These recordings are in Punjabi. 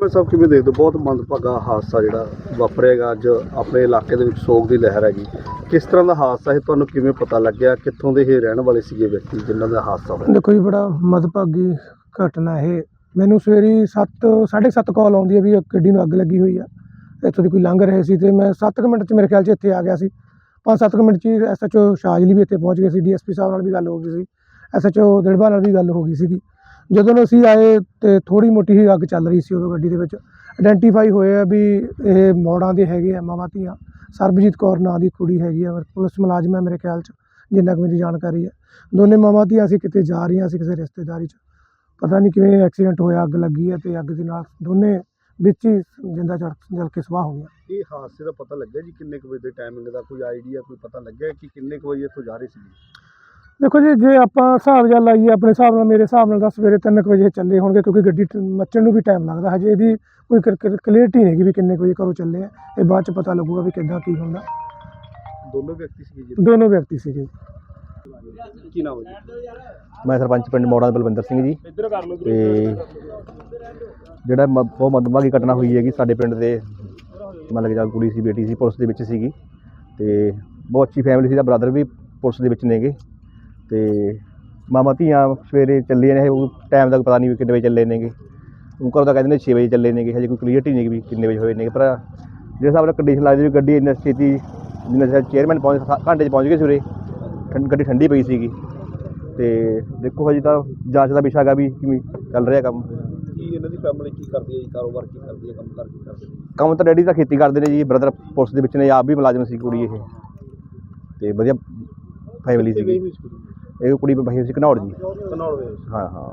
ਮੈਂ ਸਭ ਕਿਵੇਂ ਦੇਖਦੇ ਹੋ? ਬਹੁਤ ਮੰਦਭਾਗਾ ਹਾਦਸਾ ਜਿਹੜਾ ਵਾਪਰਿਆਗਾ ਅੱਜ ਆਪਣੇ ਇਲਾਕੇ ਦੇ ਵਿੱਚ ਸੋਗ ਦੀ ਲਹਿਰ ਹੈਗੀ। ਕਿਸ ਤਰ੍ਹਾਂ ਦਾ ਹਾਦਸਾ ਹੈ ਤੁਹਾਨੂੰ ਕਿਵੇਂ ਪਤਾ ਲੱਗਿਆ? ਕਿੱਥੋਂ ਦੇ ਇਹ ਰਹਿਣ ਵਾਲੇ ਸੀਗੇ ਵਿਅਕਤੀ ਜਿਨ੍ਹਾਂ ਦਾ ਹਾਦਸਾ ਹੋਇਆ? ਦੇਖੋ ਜੀ, ਬੜਾ ਮਦਭਾਗੀ ਘਟਨਾ ਇਹ। ਮੈਨੂੰ ਸਵੇਰੀ 7 7:30 ਕਾਲ ਆਉਂਦੀ ਹੈ ਵੀ ਇੱਕ ਗੱਡੀ ਨੂੰ ਅੱਗ ਲੱਗੀ ਹੋਈ ਆ। ਇੱਥੋਂ ਦੀ ਕੋਈ ਲੰਘ ਰਹੇ ਸੀ ਤੇ ਮੈਂ 7 ਮਿੰਟ ਚ ਮੇਰੇ ਖਿਆਲ 'ਚ ਇੱਥੇ ਆ ਗਿਆ ਸੀ। 5-7 ਮਿੰਟ 'ਚ ਹੀ ਐਸਐਚਓ ਸ਼ਾਜਲੀ ਵੀ ਇੱਥੇ ਪਹੁੰਚ ਗਏ ਸੀ ਡੀਐਸਪੀ ਸਾਹਿਬ ਨਾਲ ਵੀ ਗੱਲ ਹੋ ਗਈ ਸੀ। ਐਸਐਚਓ ਦਿਲਬਾ ਨਾਲ ਵੀ ਗੱਲ ਹੋ ਗਈ ਸੀਗੀ। ਜਦੋਂ ਅਸੀਂ ਆਏ ਤੇ ਥੋੜੀ ਮੋਟੀ ਹੀ ਅੱਗ ਚੱਲ ਰਹੀ ਸੀ ਉਦੋਂ ਗੱਡੀ ਦੇ ਵਿੱਚ ਆਇਡੈਂਟੀਫਾਈ ਹੋਏ ਆ ਵੀ ਇਹ ਮੌੜਾਂ ਦੇ ਹੈਗੇ ਆ, ਮਾਵਾਂ ਧੀਆਂ। ਸਰਬਜੀਤ ਕੌਰ ਨਾਂ ਦੀ ਕੁੜੀ ਹੈਗੀ ਆ, ਪੁਲਿਸ ਮੁਲਾਜ਼ਮ ਹੈ ਮੇਰੇ ਖਿਆਲ 'ਚ, ਜਿੰਨਾ ਕੁ ਮੇਰੀ ਜਾਣਕਾਰੀ ਹੈ ਦੋਨੇ ਮਾਵਾਂ ਧੀਆਂ ਅਸੀਂ ਕਿਤੇ ਜਾ ਰਹੀਆਂ ਸੀ ਕਿਸੇ ਰਿਸ਼ਤੇਦਾਰੀ 'ਚ। ਪਤਾ ਨਹੀਂ ਕਿਵੇਂ ਐਕਸੀਡੈਂਟ ਹੋਇਆ, ਅੱਗ ਲੱਗੀ ਹੈ ਤੇ ਅੱਗ ਦੇ ਨਾਲ ਦੋਨੇ ਵਿੱਚ ਹੀ ਜਿੰਦਾ ਚੜ ਜਲ ਕੇ ਸਵਾਹ ਹੋ ਗਈਆਂ। ਇਹ ਹਾਦਸੇ ਦਾ ਪਤਾ ਲੱਗਿਆ ਜੀ? ਕਿੰਨੇ ਕੁ ਵਜੇ ਦੇ ਟਾਈਮਿੰਗ ਦਾ ਕੋਈ ਆਈਡੀਆ ਕੋਈ ਪਤਾ ਲੱਗਿਆ ਕਿ ਕਿੰਨੇ ਕੁ ਵਜੇ ਇੱਥੋਂ ਜਾ ਰਹੇ ਸੀ? ਦੇਖੋ ਜੀ ਜੇ ਆਪਾਂ ਹਿਸਾਬ ਜਾਂ ਲਾਈਏ ਆਪਣੇ ਹਿਸਾਬ ਨਾਲ ਮੇਰੇ ਹਿਸਾਬ ਨਾਲ ਤਾਂ ਸਵੇਰੇ 3 ਵਜੇ ਚੱਲੇ ਹੋਣਗੇ ਕਿਉਂਕਿ ਗੱਡੀ ਮੱਚਣ ਨੂੰ ਵੀ ਟਾਈਮ ਲੱਗਦਾ। ਹਜੇ ਇਹਦੀ ਕੋਈ ਕਲੀਅਰਟੀ ਨਹੀਂ ਹੈਗੀ ਵੀ ਕਿੰਨੇ ਕੁ ਵਜੇ ਘਰੋਂ ਚੱਲੇ ਆ। ਇਹ ਬਾਅਦ ਚ ਪਤਾ ਲੱਗੂਗਾ ਵੀ ਕਿੱਦਾਂ ਕੀ ਹੁੰਦਾ। ਦੋਨੋਂ ਵਿਅਕਤੀ ਸੀਗੇ ਜੀ? ਦੋਨੋਂ ਵਿਅਕਤੀ ਸੀਗੇ। ਕੀ ਨਾਮ ਹੈ ਜੀ? ਮੈਂ ਸਰਪੰਚ ਪਿੰਡ ਮੋੜਾ ਦਾ ਬਲਵਿੰਦਰ ਸਿੰਘ ਜੀ। ਤੇ ਜਿਹੜਾ ਮ- ਬਹੁਤ ਮਦਮਾਗੀ ਘਟਨਾ ਹੋਈ ਹੈਗੀ ਸਾਡੇ ਪਿੰਡ ਦੇ। ਮਤਲਬ ਜਾਂ ਕੁੜੀ ਸੀ ਬੇਟੀ ਸੀ ਪੁਲਿਸ ਦੇ ਵਿੱਚ ਸੀਗੀ। ਤੇ ਬਹੁਤ ਅੱਛੀ ਫੈਮਿਲੀ ਸੀ ਦਾ ਬ੍ਰਦਰ ਵੀ ਪੁਲਿਸ ਦੇ ਵਿੱਚ ਨੇਗੇ। ਤੇ ਮਾਮਾ ਧੀਆਂ ਸਵੇਰੇ ਚੱਲੇ ਨੇ ਉਹ ਟਾਈਮ ਦਾ ਪਤਾ ਨਹੀਂ ਵੀ ਕਿੰਨੇ ਵਜੇ ਚੱਲੇ ਨੇਗੇ। ਉਹ ਤਾਂ ਕਹਿੰਦੇ ਨੇ 6 ਵਜੇ ਚੱਲੇ ਨੇਗੇ ਹਜੇ ਕੋਈ ਕਲੀਅਰਟੀ ਨਹੀਂ ਵੀ ਕਿੰਨੇ ਵਜੇ ਹੋਏ ਨੇਗੇ। ਪਰ ਜਿਹੜੇ ਹਿਸਾਬ ਨਾਲ ਕੰਡੀਸ਼ਨ ਲੱਗਦੀ ਵੀ ਗੱਡੀ ਇੰਨੀ ਛੇਤੀ ਜਿੰਨਾ ਚਿਰ ਚੇਅਰਮੈਨ ਪਹੁੰਚ ਘੰਟੇ 'ਚ ਪਹੁੰਚ ਗਏ ਸਵੇਰੇ ਠੰਡ ਗੱਡੀ ਠੰਡੀ ਪਈ ਸੀਗੀ। ਤੇ ਦੇਖੋ ਹਜੇ ਤਾਂ ਜਾਂਚ ਦਾ ਵਿਸ਼ਾ ਹੈਗਾ ਵੀ ਕਿਵੇਂ ਚੱਲ ਰਿਹਾ ਕੰਮ। ਕੀ ਇਹਨਾਂ ਦੀ ਫੈਮਿਲੀ ਕੀ ਕਰਦੀ ਹੈ ਜੀ? ਕਾਰੋਬਾਰ ਕੀ ਕਰਦੀ ਹੈ? ਕੰਮ ਕਰ ਕੀ ਕਰਦੀ ਕੰਮ ਤਾਂ ਡੈਡੀ ਤਾਂ ਖੇਤੀ ਕਰਦੇ ਨੇ ਜੀ ਬ੍ਰਦਰ ਪੁਲਿਸ ਦੇ ਵਿੱਚ ਨੇ ਆਪ ਵੀ ਮੁਲਾਜ਼ਮ ਸੀ ਕੁੜੀ ਇਹ। ਤੇ ਵਧੀਆ ਫੈਮਿਲੀ ਸੀਗੀ? ਇਹ ਕੁੜੀ ਭਾਈ ਸੀ ਘਨੌੜ ਜੀ। ਧਨੌੜ ਸੀ। ਹਾਂ ਹਾਂ।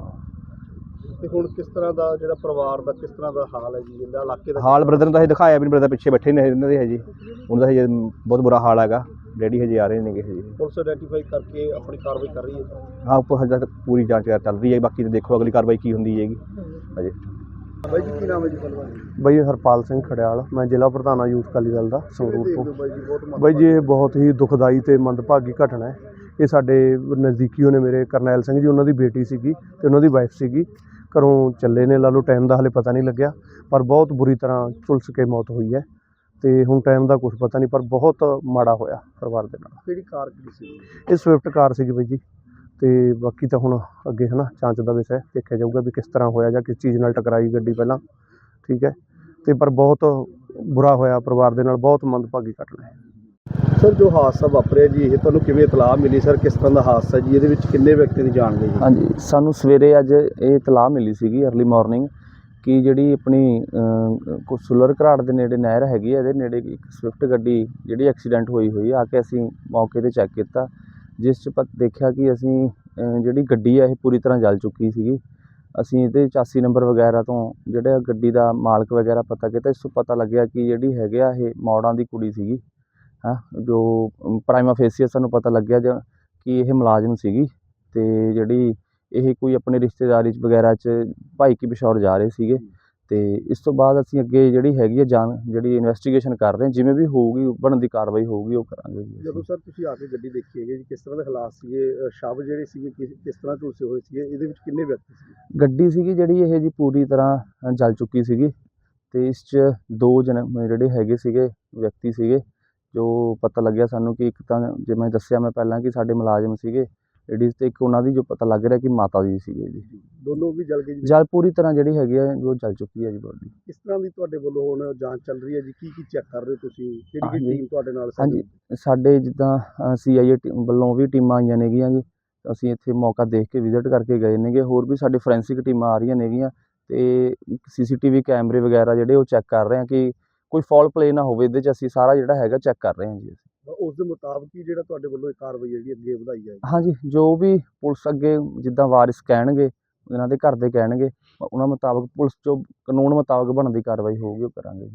ਤੇ ਹੁਣ ਕਿਸ ਤਰ੍ਹਾਂ ਦਾ ਜਿਹੜਾ ਪਰਿਵਾਰ ਦਾ ਕਿਸ ਤਰ੍ਹਾਂ ਦਾ ਹਾਲ ਹੈ ਜੀ? ਇਹਦਾ ਇਲਾਕੇ ਦਾ ਹਾਲ ਬ੍ਰਦਰ ਨੂੰ ਤਾਂ ਇਹ ਦਿਖਾਇਆ ਵੀ ਬ੍ਰਦਰ ਪਿੱਛੇ ਬੈਠੇ ਨੇ ਇਹਨਾਂ ਦੇ ਹਜੇ। ਉਹਨਾਂ ਦਾ ਹਜੇ ਬਹੁਤ ਬੁਰਾ ਹਾਲ ਹੈਗਾ। ਡੈਡੀ ਹਜੇ ਆ ਰਹੇ ਨੇਗੇ ਹਜੇ। ਪੁਲਿਸ ਆਇਡੈਂਟੀਫਾਈ ਕਰਕੇ ਆਪਣੀ ਕਾਰਵਾਈ ਕਰ ਰਹੀ ਹੈ ਹਾਂ ਉੱਪਰ ਹਜੇ ਤੱਕ ਪੂਰੀ ਜਾਂਚ ਚੱਲ ਰਹੀ ਹੈ। ਬਾਕੀ ਤਾਂ ਦੇਖੋ ਅਗਲੀ ਕਾਰਵਾਈ ਕੀ ਹੁੰਦੀ ਹੈਗੀ। ਹਜੇ। ਬਾਈ ਜੀ ਕੀ ਨਾਮ ਹੈ ਜੀ ਪਹਿਲਵਾਨ ਬਾਈ ਹਰਪਾਲ ਸਿੰਘ ਖੜਿਆਲ। ਮੈਂ ਜ਼ਿਲ੍ਹਾ ਪ੍ਰਧਾਨ ਹਾਂ ਯੂਥ ਅਕਾਲੀ ਦਲ ਦਾ ਸੰਗਰੂਰ ਤੋਂ। ਬਾਈ ਜੀ ਬਹੁਤ ਬਾਈ ਜੀ ਇਹ ਬਹੁਤ ਹੀ ਦੁਖਦਾਈ ਤੇ ਮੰਦਭਾਗੀ ਘਟਨਾ ਹੈ। ਇਹ ਸਾਡੇ ਨਜ਼ਦੀਕੀਓ ਨੇ ਮੇਰੇ ਕਰਨੈਲ ਸਿੰਘ ਜੀ ਉਹਨਾਂ ਦੀ ਬੇਟੀ ਸੀਗੀ ਤੇ ਉਹਨਾਂ ਦੀ ਵਾਈਫ ਸੀਗੀ। ਘਰੋਂ ਚੱਲੇ ਨੇ ਲਾ ਲਓ ਟਾਈਮ ਦਾ ਹਲੇ ਪਤਾ ਨਹੀਂ ਲੱਗਿਆ ਪਰ ਬਹੁਤ ਬੁਰੀ ਤਰ੍ਹਾਂ ਝੁਲਸ ਕੇ ਮੌਤ ਹੋਈ ਹੈ। ਤੇ ਹੁਣ ਟਾਈਮ ਦਾ ਕੁਝ ਪਤਾ ਨਹੀਂ ਪਰ ਬਹੁਤ ਮਾੜਾ ਹੋਇਆ ਪਰਿਵਾਰ ਦੇ ਨਾਲ। ਕਿਹੜੀ ਕਾਰ ਕਿਹੜੀ ਸੀ? ਇਹ ਸਵਿਫਟ ਕਾਰ ਸੀਗੀ ਬਾਈ ਜੀ। ਤੇ ਬਾਕੀ ਤਾਂ ਹੁਣ ਅੱਗੇ ਹਨਾ ਜਾਂਚ ਦਾ ਵਿਸ਼ਾ ਦੇਖਿਆ ਜਾਊਗਾ ਵੀ ਕਿਸ ਤਰ੍ਹਾਂ ਹੋਇਆ ਜਾਂ ਕਿਸ ਚੀਜ਼ ਨਾਲ ਟਕਰਾਈ ਗੱਡੀ ਪਹਿਲਾਂ। ਠੀਕ ਹੈ। ਤੇ ਪਰ ਬਹੁਤ ਬੁਰਾ ਹੋਇਆ ਪਰਿਵਾਰ ਦੇ ਨਾਲ ਬਹੁਤ ਮੰਦਭਾਗੀ ਘਟਨਾ ਹੈ। ਸਰ, ਜੋ ਹਾਦਸਾ ਵਾਪਰਿਆ ਜੀ, ਇਹ ਤੁਹਾਨੂੰ ਕਿਵੇਂ ਇਤਲਾਹ ਮਿਲੀ ਸਰ? ਕਿਸ ਤਰ੍ਹਾਂ ਦਾ ਹਾਦਸਾ ਜੀ? ਇਹਦੇ ਵਿੱਚ ਕਿੰਨੇ ਵਿਅਕਤੀ ਦੀ ਜਾਨ ਗਈ ਜੀ? ਹਾਂਜੀ, ਸਾਨੂੰ ਸਵੇਰੇ ਅੱਜ ਇਹ ਇਤਲਾਹ ਮਿਲੀ ਸੀਗੀ अर्ਲੀ ਮਾਰਨਿੰਗ ਕਿ ਜਿਹੜੀ ਆਪਣੀ ਕੋ ਸੁਲਰ ਘਰਾੜ ਦੇ ਨੇੜੇ ਨਹਿਰ ਹੈਗੀ ਹੈ ਇਹਦੇ ਨੇੜੇ ਇੱਕ ਸਵਿਫਟ ਗੱਡੀ ਜਿਹੜੀ ਐਕਸੀਡੈਂਟ ਹੋਈ ਹੋਈ ਆ ਕੇ ਅਸੀਂ ਮੌਕੇ ਤੇ ਚੈੱਕ ਕੀਤਾ, ਜਿਸ 'ਚ ਪਤ, ਦੇਖਿਆ ਕਿ ਅਸੀਂ ਜਿਹੜੀ ਗੱਡੀ ਆ, ਇਹ ਪੂਰੀ ਤਰ੍ਹਾਂ ਜਲ ਚੁੱਕੀ ਸੀਗੀ। ਅਸੀਂ ਇਹਦੇ ਚਾਸੀ ਨੰਬਰ ਵਗੈਰਾ ਤੋਂ ਜਿਹੜਾ ਗੱਡੀ ਦਾ ਮਾਲਕ ਵਗੈਰਾ ਪਤਾ ਕੀਤਾ, ਇਸ ਤੋਂ ਪਤਾ ਲੱਗਿਆ ਕਿ ਜਿਹੜੀ ਹੈਗੇ ਆ, ਇਹ ਮੌੜਾਂ ਦੀ ਕੁੜੀ ਸੀਗੀ। ਹਾਂ ਜੋ ਪ੍ਰਾਈਮਾ ਫੇਸੀਆ ਸਾਨੂੰ ਪਤਾ ਲੱਗਿਆ ਜ ਕਿ ਇਹ ਮੁਲਾਜ਼ਮ ਸੀਗੀ ਤੇ ਜਿਹੜੀ ਇਹ ਕੋਈ ਆਪਣੇ ਰਿਸ਼ਤੇਦਾਰੀ 'ਚ ਵਗੈਰਾ 'ਚ ਭਾਈ ਕੀ ਪਿਸ਼ੌਰ ਜਾ ਰਹੇ ਸੀਗੇ ਤੇ ਇਸ ਤੋਂ ਬਾਅਦ ਅਸੀਂ ਅੱਗੇ ਜਿਹੜੀ ਹੈਗੀ ਹੈ ਜਾਣ ਜਿਹੜੀ ਇਨਵੈਸਟੀਗੇਸ਼ਨ ਕਰ ਰਹੇ ਹਾਂ ਜਿਵੇਂ ਵੀ ਹੋਊਗੀ ਬਣਦੀ ਕਾਰਵਾਈ ਹੋਊਗੀ ਉਹ ਕਰਾਂਗੇ ਜੀ ਅਸੀਂ। ਜਦੋਂ ਸਰ ਤੁਸੀਂ ਆ ਕੇ ਗੱਡੀ ਦੇਖੀ ਹੈਗੀ ਜੀ ਕਿਸ ਤਰ੍ਹਾਂ ਦੇ ਹਾਲਾਤ ਸੀਗੇ? ਅ, ਸ਼ਵ ਜਿਹੜੇ ਸੀਗੇ ਕਿਸ ਕਿਸ ਤਰ੍ਹਾਂ ਝੁਲਸੇ ਹੋਏ ਸੀਗੇ? ਇਹਦੇ ਵਿੱਚ ਕਿੰਨੇ ਵਿਅਕਤੀ ਸੀ ਗੱਡੀ ਸੀਗੀ ਜਿਹੜੀ ਇਹ ਜੀ ਪੂਰੀ ਤਰ੍ਹਾਂ ਅ, ਜਲ ਚੁੱਕੀ ਸੀਗੀ ਤੇ ਇਸ 'ਚ ਦੋ ਜਣ ਜਿਹੜੇ ਹੈਗੇ ਸੀਗੇ ਵਿਅਕਤੀ ਸੀਗੇ। ਜੋ ਪਤਾ ਲੱਗਿਆ ਸਾਨੂੰ ਕਿ ਇੱਕ ਤਾਂ ਜਿਵੇਂ ਮੈਂ ਦੱਸਿਆ ਮੈਂ ਪਹਿਲਾਂ ਕਿ ਸਾਡੇ ਮੁਲਾਜ਼ਮ ਸੀਗੇ ਲੇਡੀਜ਼ ਤੇ ਇੱਕ ਉਹਨਾਂ ਦੀ ਜੋ ਪਤਾ ਲੱਗ ਰਿਹਾ ਕਿ ਮਾਤਾ ਜੀ ਸੀਗੇ ਜੀ। ਦੋਨੋਂ ਵੀ ਜਲ ਗਏ ਜੀ? ਜਲ ਪੂਰੀ ਤਰ੍ਹਾਂ ਜਿਹੜੀ ਹੈਗੀ ਹੈ ਉਹ ਜਲ ਚੁੱਕੀ ਹੈ ਜੀ ਬੋਡੀ ਕਿਸ ਤਰ੍ਹਾਂ ਦੀ ਤੁਹਾਡੇ ਵੱਲੋਂ ਹੁਣ ਜਾਂਚ ਚੱਲ ਰਹੀ ਹੈ ਜੀ? ਕੀ ਕੀ ਚੈੱਕ ਕਰ ਰਹੇ ਹੋ ਤੁਸੀਂ? ਕਿਹੜੀ ਕਿਹੜੀ। ਟੀਮ ਤੁਹਾਡੇ ਨਾਲ ਹਾਂਜੀ। ਸਾਡੇ ਜਿੱਦਾਂ ਸੀਆਈਏ ਵੱਲੋਂ ਵੀ ਟੀਮਾਂ ਆਈਆਂ ਨੇਗੀਆਂ ਜੀ। ਅਸੀਂ ਇੱਥੇ ਮੌਕਾ ਦੇਖ ਕੇ ਵਿਜ਼ਿਟ ਕਰਕੇ ਗਏ ਨੇਗੇ। ਹੋਰ ਵੀ ਸਾਡੇ ਫੋਰੈਂਸਿਕ ਟੀਮਾਂ ਆ ਰਹੀਆਂ ਨੇਗੀਆਂ ਤੇ ਸੀਸੀਟੀਵੀ ਕੈਮਰੇ ਵਗੈਰਾ ਜਿਹੜੇ ਉਹ ਚੈੱਕ ਕਰ ਰਹੇ ਹਾਂ ਕਿ ਕੋਈ ਫਾਲ ਪਲੇ ਨਾ ਹੋਵੇ ਇਹਦੇ 'ਚ ਅਸੀਂ ਸਾਰਾ ਜਿਹੜਾ ਹੈਗਾ ਚੈੱਕ ਕਰ ਰਹੇ ਹਾਂ ਜੀ ਉਸ ਦੇ ਮੁਤਾਬਕ ਹੀ ਜਿਹੜਾ ਤੁਹਾਡੇ ਵੱਲੋਂ ਇਹ ਕਾਰਵਾਈ ਜਿਹੜੀ ਅੱਗੇ ਵਧਾਈ ਜਾਏਗੀ। ਹਾਂਜੀ ਜੋ ਵੀ ਪੁਲਿਸ ਅੱਗੇ ਜਿੱਦਾਂ ਵਾਰਿਸ ਕਹਿਣਗੇ ਇਹਨਾਂ ਦੇ ਘਰ ਦੇ ਕਹਿਣਗੇ ਉਹਨਾਂ ਮੁਤਾਬਕ ਪੁਲਿਸ ਜੋ ਕਾਨੂੰਨ ਮੁਤਾਬਕ ਬਣਦੀ ਕਾਰਵਾਈ ਹੋਊਗੀ ਉਹ ਕਰਾਂਗੇ ਜੀ।